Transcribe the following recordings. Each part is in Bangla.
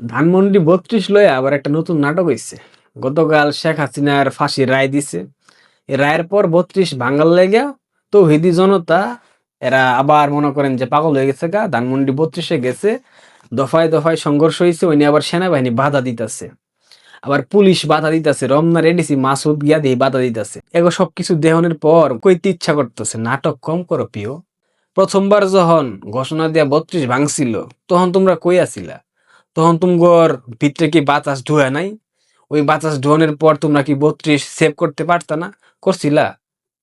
ধানমন্ডি বত্রিশ লয়ে আবার একটা নতুন নাটক হইছে। গতকাল শেখ হাসিনার ফাঁসির রায় দিছে। এই রায়ের পর বত্রিশ বাঙ্গাল লেগা তো হিদি জনতা, এরা আবার মনে করেন যে পাগল হয়ে গেছে গা, ধানমন্ডি বত্রিশে গেছে, দফায় দফায় সংঘর্ষ হয়েছে ওই আবার সেনাবাহিনী বাধা দিতেছে। আবার পুলিশ বাধা দিতেছে রমনা রেডিসি মাসুদ গিয়া দিয়ে বাধা দিতেছে। এগো সবকিছু দেহনের পর কইতে ইচ্ছা করতেছে, নাটক কম করো প্রিয়। প্রথমবার যখন ঘোষণা দিয়া বত্রিশ ভাঙছিল, তখন তোমরা কই আছিলা তখন তুমগর ভিতরে কি বাতাস ঢুয়া নাই? ওই বাতাস ধোয়ানোর পর তোমরা কি বত্রিশ সেভ করতে পারতা না? করছিলা?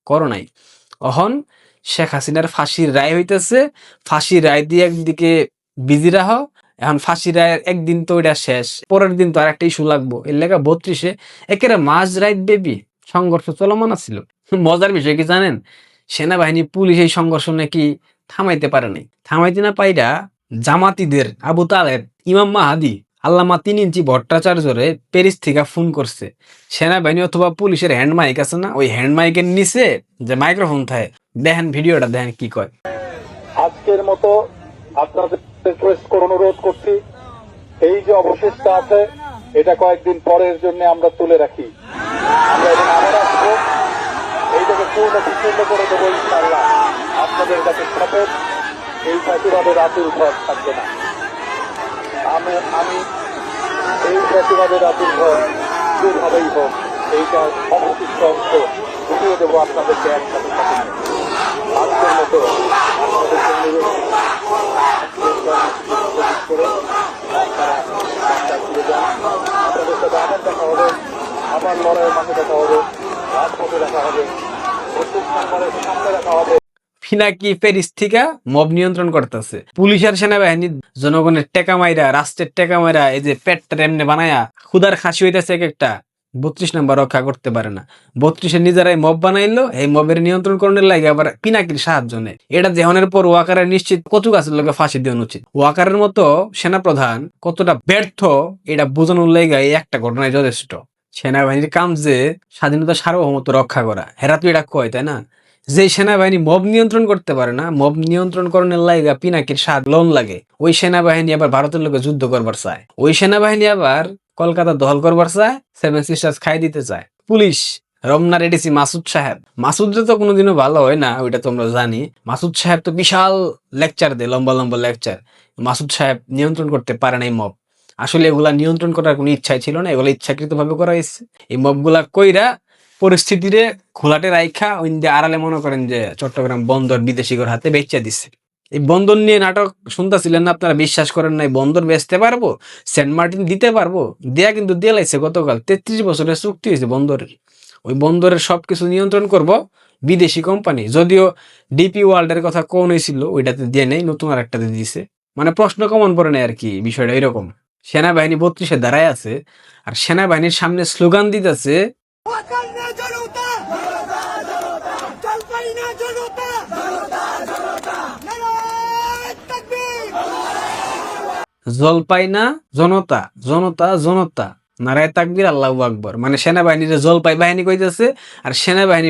করো নাই। অহন শেখ হাসিনার ফাঁসির রায় হইতেছে। ফাঁসির রায় দিয়ে একদিকে বিজি রাহ। এখন ফাঁসি রায়ের একদিন তো ওইটা শেষ। পরের দিন তো আর একটা ইস্যু লাগবো। এর লেখা বত্রিশে একেবারে মাঝ রাইট বেবি সংঘর্ষ চলমান ছিল মজার বিষয় কি জানেন? সেনাবাহিনী, পুলিশ এই সংঘর্ষ নাকি থামাইতে পারে নাই। থামাইতে না পাইরা জামাতিদের আবু তালেব, ইমাম মাহাদি, আল্লামা তিন ইঞ্চি ভট্টাচার্যরে প্যারিস থেকে ফোন করছে। সেনাবাহিনী অথবা পুলিশের হ্যান্ড মাইক আছে না? ওই হ্যান্ড মাইকের নিচে যে মাইক্রোফোন থাকে, দেখেন ভিডিওটা, দেখেন কি কয়। আজকের মতো আপনাদের অনুরোধ করছি, এই যে অবশিষ্ট আছে, এটা কয়েকদিন পরের জন্য আমরা তুলে রাখি। এইটাকে পূর্ণ বিচ্ছিন্ন করে দেবো আপনাদের কাছে এই প্রতিবাদের আতুর ঘর থাকবে না। আমি আমি এই প্রতিবাদের আতুর ঘর যেভাবেই হোক, এইটা অবশিষ্ট অংশ ঢুকিয়ে দেবো আপনাদেরকে একসাথে সাথে। আজকের মতো ফিরে যান আপনাদের সাথে আবার দেখা হবে, আবার লড়াইয়ের মাঠে দেখা হবে, রাজপথে দেখা হবে, প্রত্যেক সামনে দেখা হবে। ফিনাকি প্যারিস থেকে মব নিয়ন্ত্রণ করতেছে। পুলিশ আর সেনাবাহিনী জনগণের টেকা মাইরা, রাষ্ট্রের টেকা মাইরা এই যে পেটটা এমনি বানায়া ক্ষুদার খাসি হইতেছে এক একটা, বত্রিশ নাম্বার রক্ষা করতে পারে না। বত্রিশে নিজেরাই মব বানাইলো, এই মবের নিয়ন্ত্রণ করার লাগে আবার পিনাকির সাহায্য নেয়। এটা দেহনের পর ওয়াকারের নিশ্চিত কচু গাছের লোকে ফাঁসি দেওয়া উচিত ওয়াকারের মতো সেনাপ্রধান কতটা ব্যর্থ, এটা বোঝানোর লাগে এই একটা ঘটনায় যথেষ্ট। সেনাবাহিনীর কাম যে স্বাধীনতা সার্বভৌমত্ব রক্ষা করা হেরা তো এটা কয়, তাই না? যে সেনাবাহিনী মব নিয়ন্ত্রণ করতে পারে না মব নিয়ন্ত্রণ করণের লাইগা পিনাকির স্বাদ লোন লাগে। ওই সেনাবাহিনী আবার ভারতের লোকে যুদ্ধ করবার চায়। ওই সেনাবাহিনী আবার কলকাতা দখল করবার চায় সেভেন সিস্টার্স খাই দিতে চায়। পুলিশ, রমনা রেডিসি মাসুদ সাহেব। মাসুদরে তো কোনোদিনও ভালো হয় না, ওইটা তো আমরা জানি। মাসুদ সাহেব তো বিশাল লেকচার দেয়, লম্বা লম্বা লেকচার মাসুদ সাহেব নিয়ন্ত্রণ করতে পারে না এই মব আসলে এগুলা নিয়ন্ত্রণ করার কোনো ইচ্ছাই ছিল না, এগুলো ইচ্ছাকৃত ভাবে করা হয়েছে। এই মবগুলা কইরা পরিস্থিতিরে খোলাটে রাইখা ওই আড়ালে মনে করেন যে চট্টগ্রাম বন্দর বিদেশিগর হাতে বেচা দিছে। এই বন্দর নিয়ে নাটক শুনতেছিলেন না আপনারা? বিশ্বাস করেন নাই, বন্দর বেচতে পারব, সেন্ট মার্টিন দিতে পারব, দেয়া কিন্তু দিয়ে লাইছে গতকাল। তেত্রিশ বছরের চুক্তি হয়েছে বন্দরের। ওই বন্দরের সবকিছু নিয়ন্ত্রণ করব বিদেশি কোম্পানি। যদিও ডিপি ওয়ার্ল্ডের কথা কোন হয়েছিল, ওইটাতে দিয়ে নেই, নতুন আর একটাতে দিছে মানে প্রশ্ন কমন পড়ে নেই আর কি, বিষয়টা এরকম। সেনাবাহিনী বত্রিশে দাঁড়ায় আছে, আর সেনাবাহিনীর সামনে স্লোগান দিতেছে না জনতা জলপাই না জনতা জলপাই না জনতা জনতা জনতা। নারায় তাকবির আল্লাহ আকবর। মানে সেনাবাহিনীর জলপাই বাহিনী কইতেছে, আর সেনাবাহিনী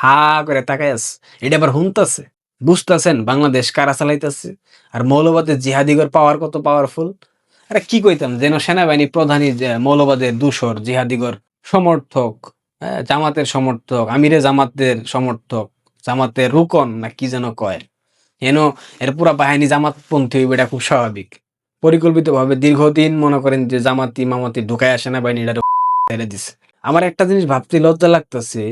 হা করে তাকাই আছে। এটা আবার হুনতাছে, বুঝতেছেন বাংলাদেশ কারা চালাইতেছে? আর মৌলবাদের জিহাদিগর পাওয়ার কত পাওয়ারফুল আরে কি কইতাম যেন সেনাবাহিনী প্রধানই যে মৌলবাদের দূষর জিহাদিগর সমর্থক। জামাতের সমর্থক, আমিরে জামাতের সমর্থক, জামাতের রুকন না কি যেন কয়। এন এর পুরা বাহিনী জামাতপন্থী হইবে এটা খুব স্বাভাবিক। পরিকল্পিতভাবে দীর্ঘদিন মনে করেন যে জামাতি মামাতি ঢুকায় আসে না বাহিনীটা ছেড়ে দিছে। আমার একটা জিনিস ভাবতে লজ্জা লাগতেছে,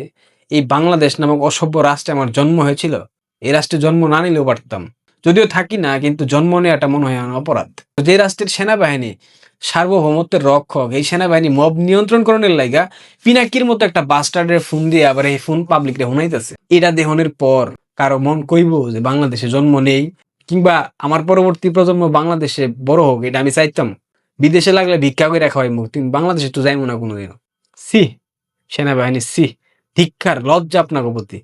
এই বাংলাদেশ নামক অসভ্য রাষ্ট্রে আমার জন্ম হয়েছিল। এই রাষ্ট্রে জন্ম না নিলেও পারতাম। যদিও থাকি না, কিন্তু জন্ম নেওয়াটা মনে হয় অপরাধ। যে রাষ্ট্রের সেনাবাহিনী সার্বভৌমত্বের রক্ষক। এই সেনাবাহিনী মব নিয়ন্ত্রণ করণের লাইগা পিনাকির মতো একটা বাস্টার্ডের ফোন দিয়ে আবার এই ফোন পাবলিক রে হুনাইতেছে। এটা দেহনের পর কারও মন কইব যে বাংলাদেশে জন্ম নেই কিংবা আমার পরবর্তী প্রজন্ম বাংলাদেশে বড় হোক, এটা আমি চাইতাম। বিদেশে লাগলে ভিক্ষা করে রাখা হয় মুখ কিন্তু বাংলাদেশে তো যাইমো না কোনোদিনও। সি সেনাবাহিনী সি ধিক্ষার লজ্জা আপনার প্রতি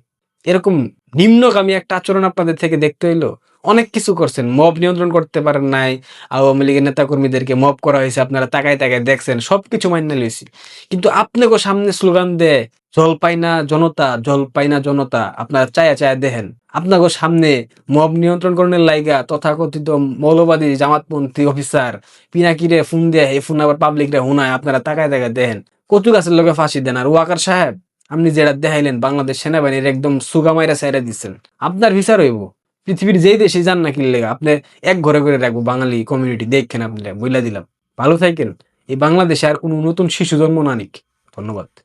এরকম নিম্নগামী একটা আচরণ আপনাদের থেকে দেখতে হইল? অনেক কিছু করছেন, মব নিয়ন্ত্রণ করতে পারেন নাই, আওয়ামী লীগের নেতাকর্মীদেরকে মব করা হয়েছে, আপনারা তাকায় তাকায় দেখছেন, সবকিছু মান্য লইছি। কিন্তু আপনাকে সামনে স্লোগান দেয় জল পাই না জনতা, জল পাই না জনতা, আপনারা চায়া চায়া দেখেন। আপনাকে সামনে মব নিয়ন্ত্রণ করার লাইগা তথাকথিত মৌলবাদী জামাতপন্থী অফিসার, পিনাকিরে ফোন দেয়, এই ফোন আবার পাবলিকরা হুনায় আপনারা তাকায় তাকায় দেখেন। কচু গাছের লোকে ফাঁসি দেন, আর ওয়াকার সাহেব আপনি যেটা দেখাইলেন বাংলাদেশ সেনাবাহিনীর একদম সুগামাইরা সাইরা দিচ্ছেন আপনার বিচার হইব। পৃথিবীর যেই দেশে যান না কিনলে আপনি এক ঘরে করে রাখব বাঙালি কমিউনিটি দেখেন আপনি, বইলা দিলাম। ভালো থাকেন। এই বাংলাদেশে আর কোনো নতুন শিশু জন্ম না নিক। ধন্যবাদ।